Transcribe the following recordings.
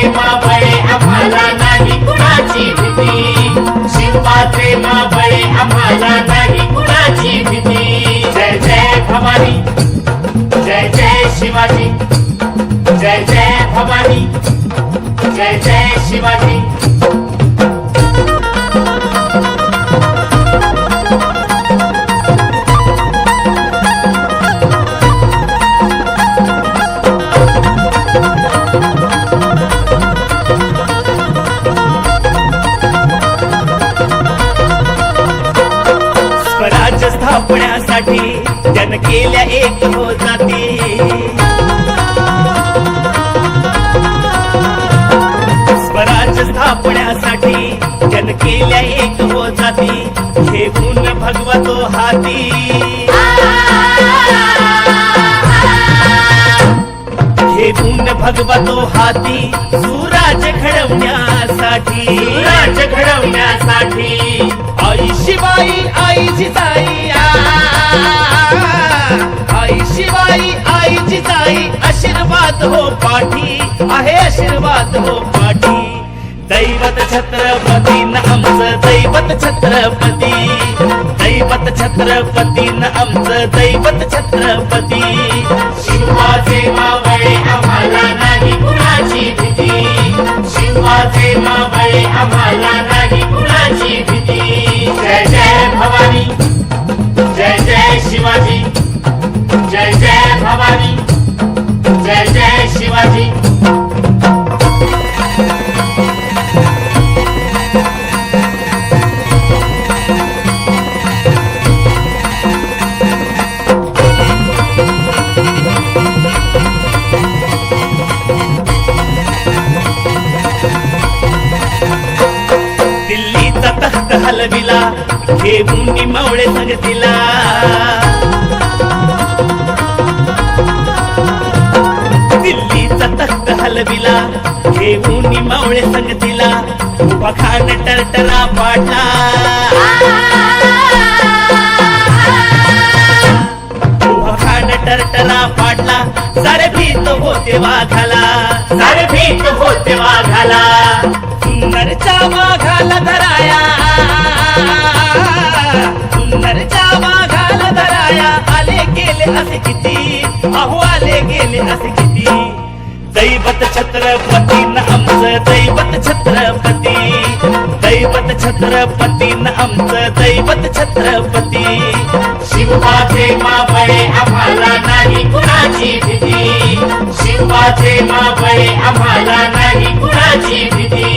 शिवबाचे जन केल्या एक हो जाती. घेऊन भगवतो हाती. घेऊन भगवतो हाती. सुराज घडवण्यासाठी. सुराज घडवण्यासाठी. आई शिवाई आई जिजाई आई शिवाई आई जिजाई. आशीर्वाद हो पाठी. आहे आशीर्वाद हो पाठी. दैवत छत्रपती न आमचं दैवत छत्रपती. दैवत छत्रपती न आमचं दैवत छत्रपती. घेऊन मी मावळे सांगतीला. दिल्लीचा तख्त हलविला. घेऊन मी मावळे सांगतीला. उभा टरटरा पाडला. उभा टरटरा पाडला. सारे भीत होते वाघाला. सारे भीत होते वाघाला. सुंदरच्या वाघाला धराया. असे किती अहो आले गेले असे किती दैवत छत्रपती न आमचं दैवत छत्रपती. दैवत छत्रपती न आमचं दैवत छत्रपती. शिवाचे मावळे आम्हाला नाही कुणाची भीती. शिवाचे मावळे आम्हाला नाही कुणाची भीती.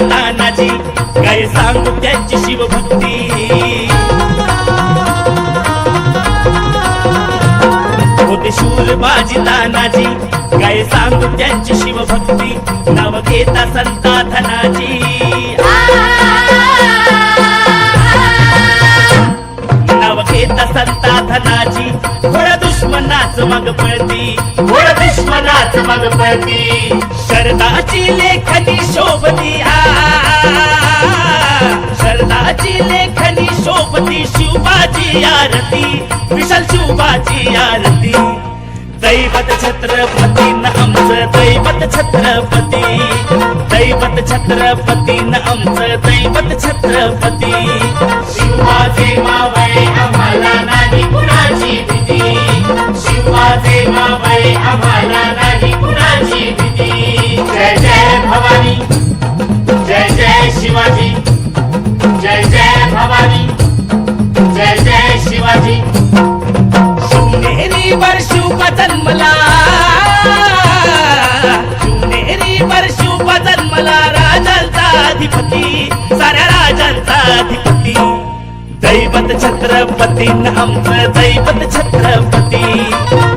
तानाजी काय सांगू त्यांची शिवभक्ती होते शूर बाजी तानाजी. काय सांगू त्यांची शिवभक्ती. नाव घेता संता धनाजी नाव घेता संता धनाजी थोड्या दुश्मनाच मग पळती. घोड दुश्मनाच मग पळती. शरदाची लेखनी शोभती. आ शरदाची लेखनी शोभती. शिवबाजी आरती. विशाल शिवबाजी आरती. दैवत छत्रपती न आमचं दैवत छत्रपती. दैवत छत्रपती न आमचं दैवत छत्रपती. शिवाचे मावळे आम्हाला नाही कुणाची भीती. शिवाचे मावळे आम्हाला राजांचा अधिपती साऱ्या राजांचा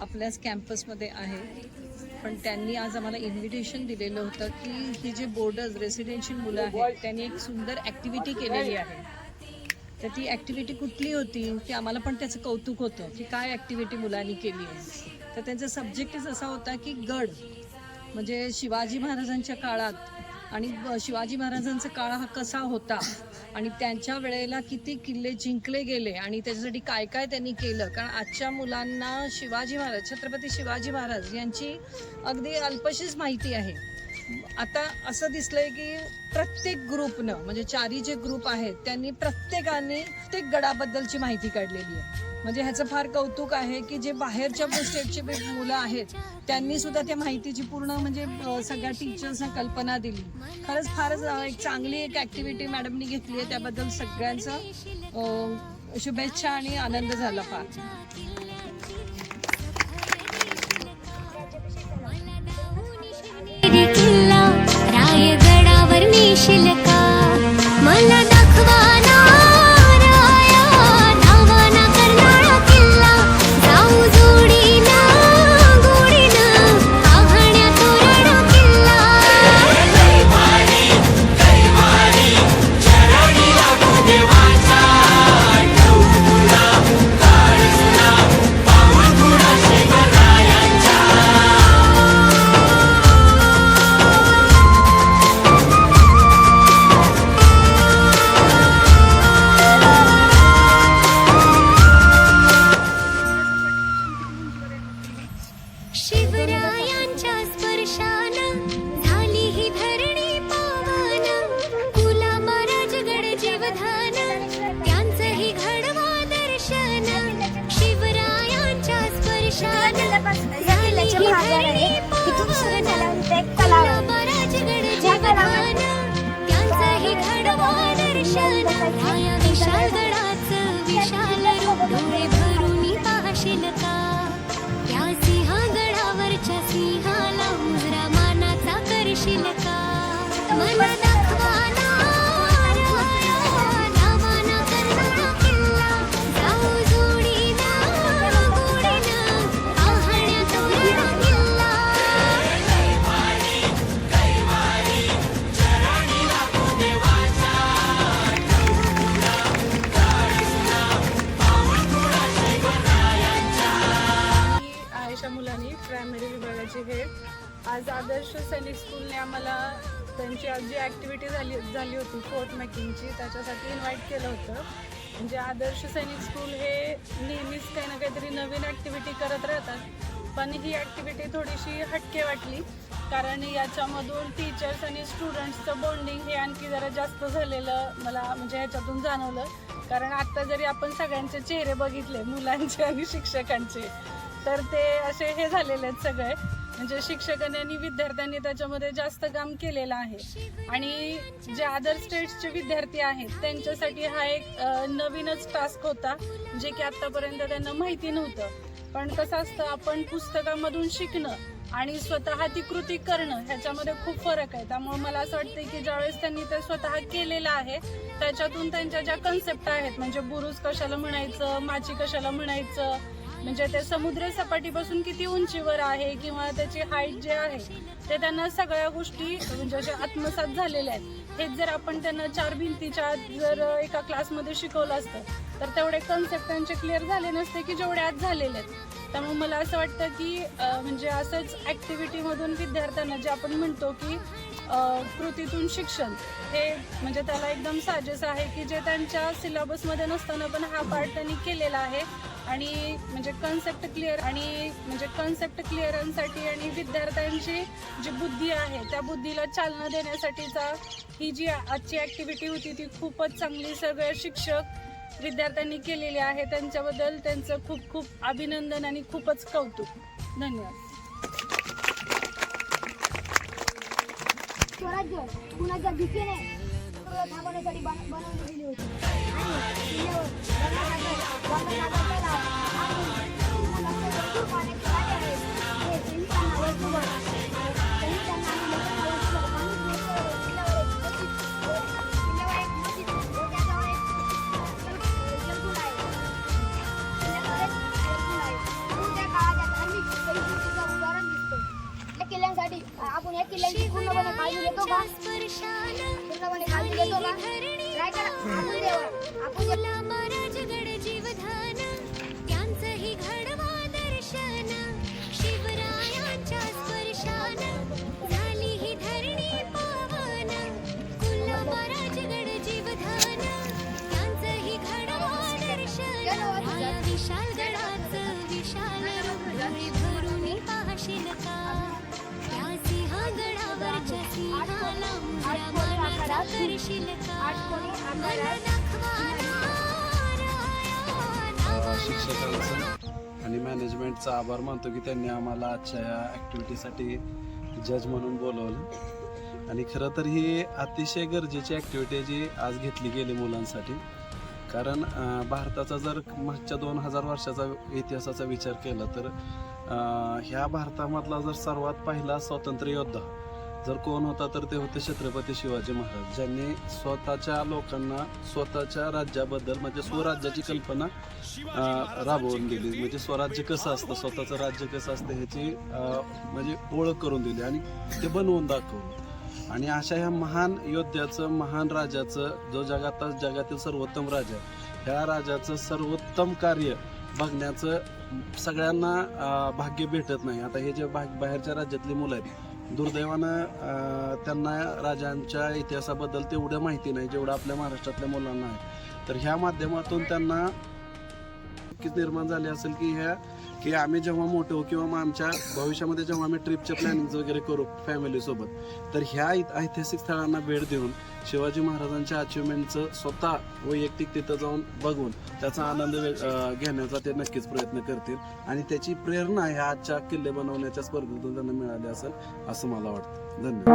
आपल्याच कॅम्पसमध्ये आहे. पण त्यांनी आज आम्हाला इन्व्हिटेशन दिलेलं होतं की ही जे बोर्डर्स रेसिडेन्शियल मुलं आहेत त्यांनी एक सुंदर ॲक्टिव्हिटी केलेली आहे. तर ती ॲक्टिव्हिटी कुठली होती? की आम्हाला पण त्याचं कौतुक होतं की काय ॲक्टिव्हिटी मुलांनी केली आहे. तर त्यांचा सब्जेक्टच असा होता की गड. म्हणजे शिवाजी महाराजांच्या काळात आणि शिवाजी महाराजांचा काळ हा कसा होता? आणि त्यांच्या वेळेला किती किल्ले जिंकले गेले? आणि त्याच्यासाठी काय काय त्यांनी केलं? कारण आजच्या मुलांना शिवाजी महाराज छत्रपती शिवाजी महाराज यांची अगदी अल्पशीच माहिती आहे. आता असं दिसलंय की प्रत्येक ग्रुपनं म्हणजे चारी जे ग्रुप आहेत त्यांनी प्रत्येकाने प्रत्येक गडाबद्दलची माहिती काढलेली आहे. म्हणजे ह्याचं फार कौतुक आहे की जे बाहेरच्या स्टेटचे मुलं आहेत त्यांनी सुद्धा त्या माहितीची पूर्ण म्हणजे सगळ्या टीचर्सना कल्पना दिली. खरंच फारच एक चांगली एक ऍक्टिव्हिटी मॅडमनी घेतली आहे. त्याबद्दल सगळ्यांचं शुभेच्छा आणि आनंद झाला फार. মিশিলে आदर्श सैनिक स्कूलने आम्हाला त्यांची आज जी ॲक्टिव्हिटी झाली झाली होती फोर्ट मेकिंगची त्याच्यासाठी इन्व्हाइट केलं होतं. म्हणजे आदर्श सैनिक स्कूल हे नेहमीच काही ना काहीतरी नवीन ॲक्टिव्हिटी करत राहतात. पण ही ॲक्टिव्हिटी थोडीशी हटके वाटली कारण याच्यामधून टीचर्स आणि स्टुडंट्सचं बॉन्डिंग हे आणखी जरा जास्त झालेलं मला म्हणजे ह्याच्यातून जाणवलं. कारण आत्ता जरी आपण सगळ्यांचे चेहरे बघितले मुलांचे आणि शिक्षकांचे तर ते असे हे झालेले आहेत सगळे. म्हणजे शिक्षकांनी आणि विद्यार्थ्यांनी त्याच्यामध्ये जास्त काम केलेलं आहे. आणि जे अदर स्टेट्सचे विद्यार्थी आहेत त्यांच्यासाठी हा एक नवीनच टास्क होता जे की आतापर्यंत त्यांना माहिती नव्हतं. पण कसं असतं आपण पुस्तकामधून शिकणं आणि स्वतः ती कृती करणं ह्याच्यामध्ये खूप फरक आहे. त्यामुळे मला असं वाटतं की ज्यावेळेस त्यांनी ते स्वतः केलेलं आहे त्याच्यातून त्यांच्या ज्या कन्सेप्ट आहेत म्हणजे बुरुज कशाला म्हणायचं माची कशाला म्हणायचं म्हणजे ते समुद्र सपाटीपासून किती उंचीवर आहे किंवा त्याची हाईट जे आहे ते त्यांना सगळ्या गोष्टी म्हणजे अशा आत्मसात झालेल्या आहेत. हेच जर आपण त्यांना चार भिंतीच्या आत जर एका क्लासमध्ये शिकवलं असतं तर तेवढे कन्सेप्ट त्यांचे क्लिअर झाले नसते की जेवढे आज झालेले आहेत. त्यामुळे मला असं वाटतं की म्हणजे असंच ॲक्टिव्हिटीमधून विद्यार्थ्यांना जे आपण म्हणतो की कृतीतून शिक्षण. हे म्हणजे त्याला एकदम साजेस आहे की जे त्यांच्या सिलेबसमध्ये नसताना पण हा पार्ट त्यांनी केलेला आहे. आणि म्हणजे कन्सेप्ट क्लिअर आणि म्हणजे कन्सेप्ट क्लिअरन्ससाठी आणि विद्यार्थ्यांची जी बुद्धी आहे त्या बुद्धीला चालना देण्यासाठीचा ही जी आजची ॲक्टिव्हिटी होती ती खूपच चांगली सगळे शिक्षक विद्यार्थ्यांनी केलेली आहे. त्यांच्याबद्दल त्यांचं खूप खूप अभिनंदन आणि खूपच कौतुक. धन्यवाद. स्वराज्य कुणाच्या भीतीने थांबवण्यासाठी बन- बनवली गेली होती आणि किल्ल्यांची पूर्णपणे काळजी घेतो का पूर्णपणे काळजी घेतो का रायगड आपण देवा. आपण करशील शिक्षकांचं. आणि मॅनेजमेंटचा आभार मानतो की त्यांनी आम्हाला आजच्या या ॲक्टिव्हिटीसाठी जज म्हणून बोलवलं. आणि खरं तर ही अतिशय गरजेची ॲक्टिव्हिटी जी आज घेतली गेली मुलांसाठी. कारण भारताचा जर मागच्या दोन हजार वर्षाचा इतिहासाचा विचार केला तर अं, ह्या भारतामधला जर सर्वात पहिला स्वातंत्र्य योद्धा जर कोण होता तर ते होते छत्रपती शिवाजी महाराज ज्यांनी स्वतःच्या लोकांना स्वतःच्या राज्याबद्दल म्हणजे स्वराज्याची कल्पना राबवून दिली. म्हणजे स्वराज्य कसं असतं स्वतःचं राज्य कसं असतं ह्याची म्हणजे ओळख करून दिली आणि ते बनवून दाखवलं. आणि अशा ह्या महान योद्ध्याचं महान राजाचं जो जगात जगातील सर्वोत्तम राजा ह्या राजाचं सर्वोत्तम कार्य बघण्याचं सगळ्यांना भाग्य भेटत नाही. आता हे जे भाग बाहेरच्या राज्यातली मुलं आहेत दुर्दैवानं त्यांना राजांच्या इतिहासाबद्दल तेवढं माहिती नाही जेवढं आपल्या महाराष्ट्रातल्या मुलांना आहे. तर ह्या माध्यमातून त्यांना नक्कीच निर्माण झाली असेल की ह्या की आम्ही जेव्हा मोठे हो किंवा मग आमच्या भविष्यामध्ये जेव्हा आम्ही ट्रिपचे प्लॅनिंग वगैरे करू फॅमिलीसोबत तर ह्या ऐतिहासिक स्थळांना भेट देऊन शिवाजी महाराजांच्या अचिव्हमेंटचं स्वतः वैयक्तिक तिथं जाऊन बघून त्याचा आनंद घेण्याचा ते नक्कीच प्रयत्न करतील. आणि त्याची प्रेरणा ह्या आजच्या किल्ले बनवण्याच्या स्पर्धेतून त्यांना मिळाली असेल असं मला वाटतं. धन्यवाद.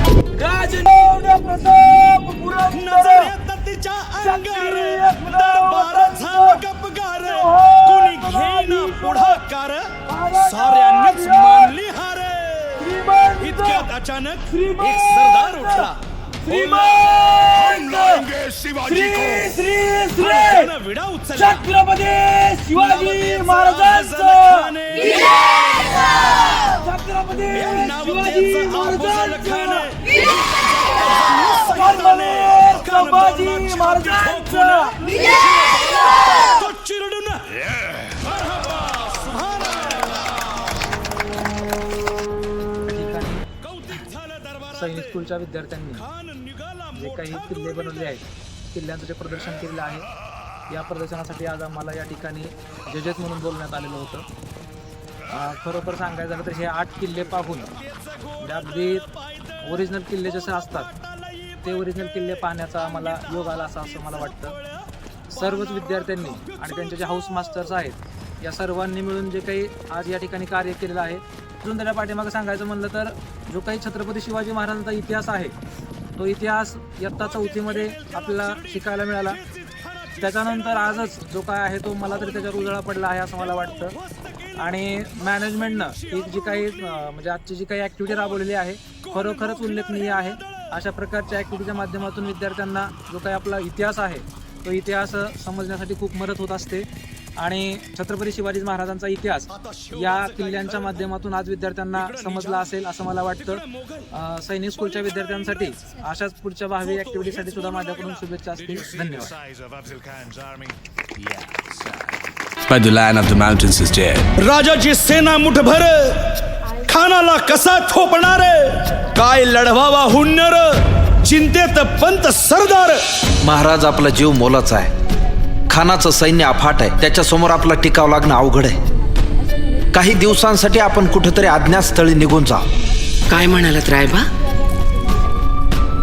साऱ्यांनीच मानली हार इतक्यात अचानक एक सरदार उठला विडा उचलला छत्रपती शिवाजी महाराजांचं तो चिरडून सैनिक स्कूलच्या विद्यार्थ्यांनी जे काही किल्ले बनवले आहेत किल्ल्यांचं जे प्रदर्शन केलेलं आहे या प्रदर्शनासाठी आज आम्हाला या ठिकाणी जजेस म्हणून बोलण्यात आलेलं होतं. खरोखर सांगायचं झालं तर हे आठ किल्ले पाहून अगदी ओरिजिनल किल्ले जसे असतात ते ओरिजिनल किल्ले पाहण्याचा आम्हाला योग आला असं असं मला वाटतं. सर्वच विद्यार्थ्यांनी आणि त्यांचे जे हाऊस मास्टर्स आहेत या सर्वांनी मिळून जे काही आज या ठिकाणी कार्य केलेलं आहे अजून त्याच्या पाठीमागं सांगायचं म्हणलं तर जो काही छत्रपती शिवाजी महाराजांचा इतिहास आहे तो इतिहास इयत्ता चौथीमध्ये आपल्याला शिकायला मिळाला. त्याच्यानंतर आजच जो काय आहे तो मला तरी त्याच्यावर उजळा पडला आहे असं मला वाटतं. आणि मॅनेजमेंटनं ही जी काही म्हणजे आजची जी काही ॲक्टिव्हिटी राबवलेली आहे खरोखरच उल्लेखनीय आहे. अशा प्रकारच्या ॲक्टिव्हिटीच्या माध्यमातून विद्यार्थ्यांना जो काही आपला इतिहास आहे तो इतिहास समजण्यासाठी खूप मदत होत असते. आणि छत्रपती शिवाजी महाराजांचा इतिहास या किल्ल्यांच्या माध्यमातून आज विद्यार्थ्यांना समजला असेल असं मला वाटतं. सैनिक स्कूलच्या विद्यार्थ्यांसाठी अशाच पुढच्या भावी ॲक्टिव्हिटीसाठी सुद्धा माझ्याकडून शुभेच्छा असतील. धन्यवाद. By the lion of the mountains is dead. राजाची सेना मुठभर खानाला कसा थोपणार काय लढवावा हुन्नर चिंतेत पंत सरदार. महाराज आपला जीव मोलाचा आहे. खानाचं सैन्य अफाट आहे. त्याच्यासमोर आपला टिकाव लागणं अवघड आहे. काही दिवसांसाठी आपण कुठेतरी अज्ञातस्थळी निघून जा. काय म्हणालात रायबा?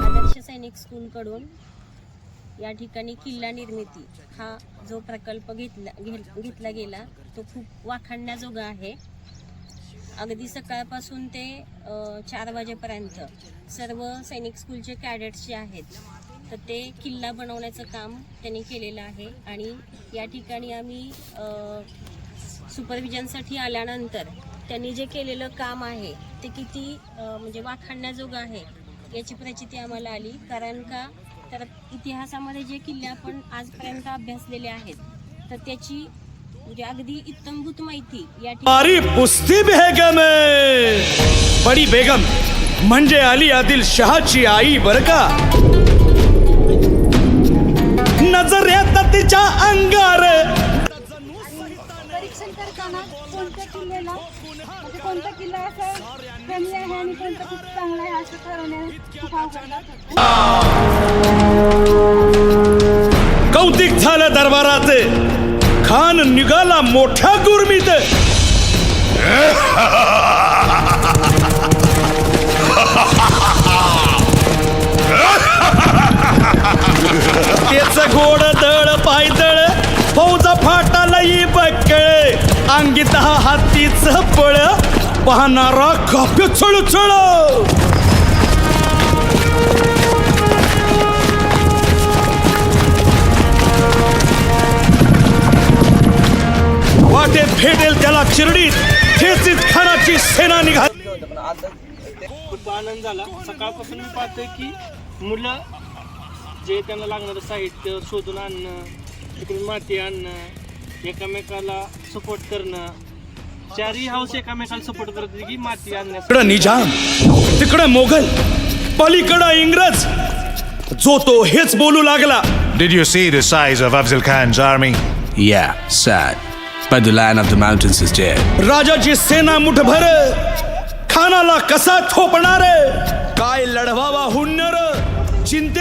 आदर्श सैनिक स्कूलकडून या ठिकाणी किल्ला निर्मिती. हा जो प्रकल्प घेतला घे- घेतला गेला तो खूप वाखाणण्याजोगा आहे. अगदी सकाळपासून ते अ, चार वाजेपर्यंत सर्व सैनिक स्कूलचे कॅडेट्स जे आहेत तर ते किल्ला बनवण्याचं काम त्यांनी केलेलं आहे. आणि या ठिकाणी आम्ही सुपरविजनसाठी आल्यानंतर त्यांनी जे केलेलं काम आहे ते किती म्हणजे वाखाणण्याजोगं आहे याची प्रचिती आम्हाला आली. कारण का तर इतिहासामध्ये जे किल्ले आपण आजपर्यंत अभ्यासलेले आहेत तर त्याची म्हणजे अगदी इत्तमभूत माहिती या ठिकाणी बारी पुस्ती बेगम बडी बेगम म्हणजे अली आदिल शहाची आई बर का? तिच्या अंगार. परीक्षण करताना कोणत्या किल्ल्याला म्हणजे कोणता किल्ला असा कमी आहे आणि कोणता खूप चांगला आहे असं ठरवण्यात खूप अवघड जातं. कौतिक झालं दरबारात खान निघाला मोठ्या गुरमीत. तेच गोड दळ पायदळ फौजा फाटा लई बकळ अंगीत हातीच पळ पाहणारा काप्य छळ वाटेत फेडेल त्याला चिरडीत ठेचीत खानाची सेना निघाली. खूप आनंद झाला. सकाळपासून मी पाहतोय की मुलं जे त्यांना लागणारं साहित्य शोधून आणणं तिकडून माती आणणं एकामेकाला सपोर्ट करणं चारही हाऊस एकामेकाला सपोर्ट करत होते की माती आणण्यास तिकडं निजाम तिकडं मोगल पलीकडं इंग्रज जो तो हेच बोलू लागला Did you see the size of Afzal Khan's army? Yeah, sad. By the lion of the mountains is dead. राजाची सेना मुठभर खानाला कसा थोपणार काय लढवावा हुन्नर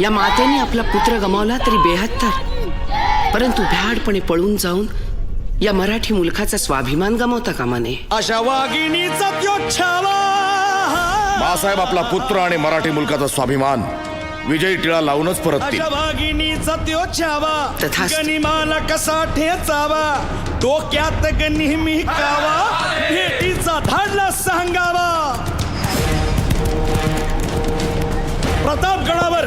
या मातेने आपला पुत्र गमावला तरी बेहत्तर. परंतु भ्याडपणे पळून जाऊन या मराठी मुलखाचा स्वाभिमान गमावता कामा नये. अशा वाघिणीचा बाळासाहेब आपला पुत्र आणि मराठी मुलकाचा स्वाभिमान विजयी टिळा लावूनच परततील. अशा वाघिणीचा त्यो छावा. तथास्तु. गनिमाला कसा ठेचावा? डोक्यात ग नेहमी कावा? भेटीचा धाडला सांगावा. प्रतापगडावर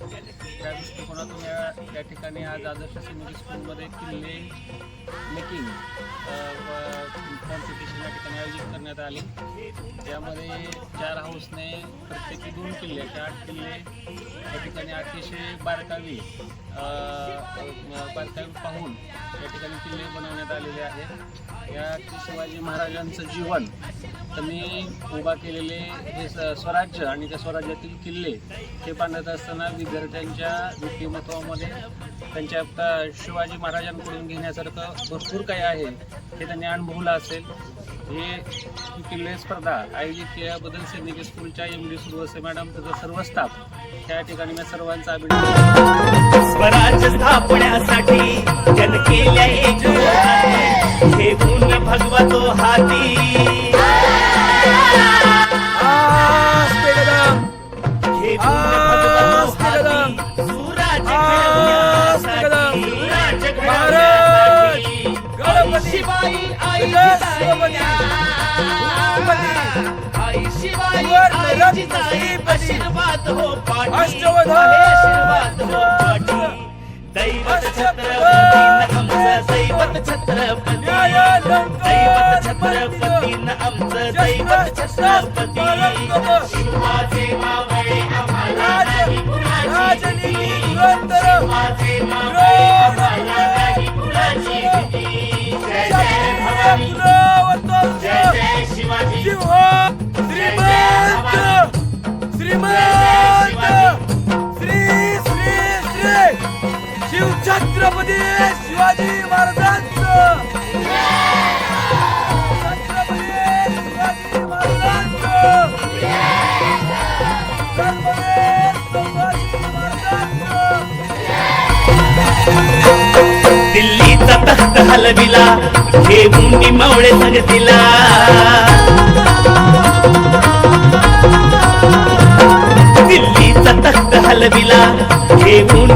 त्या दृष्टिकोनातून या या ठिकाणी आज आदर्श सेमिनारी स्कूलमध्ये किल्ले मेकिंग कॉम्पिटिशन या ठिकाणी आयोजित करण्यात आली. त्यामध्ये चार हाऊसने प्रत्येकी दोन किल्ले असे आठ किल्ले या ठिकाणी अतिशय बारकावी बारकावी पाहून या ठिकाणी किल्ले बनवण्यात आलेले आहेत. या शिवाजी महाराजांचं जीवन त्यांनी उभा केलेले हे स- स्वराज्य आणि त्या स्वराज्यातील किल्ले हे बांधत असताना विद्यार्थ्यांच्या व्यक्तिमत्वामध्ये त्यांच्या शिवाजी महाराजांकडून घेण्यासारखं भरपूर काही आहे हे त्यांनी अनुभवलं असेल. हे किल्ले स्पर्धा आयोजित केल्याबद्दल सैनिकी स्कूलच्या एम डी सुरवसे मॅडम तसं सर्व स्टाफ त्या ठिकाणी मी सर्वांचा अभिनंदन स्वराज्य स्थापण्यासाठी जन केल्या हे हाती. दैवत छत्रपती दैवत छत्रपती दैवत छत्रपती आमचं दैवत छत्रपती मावळे आम्हाला शिवाचे मावळे आम्हाला दिला हे मुंडी मावळे सांगतीला. दिल्लीचा तख्त हलविला हे मुंडी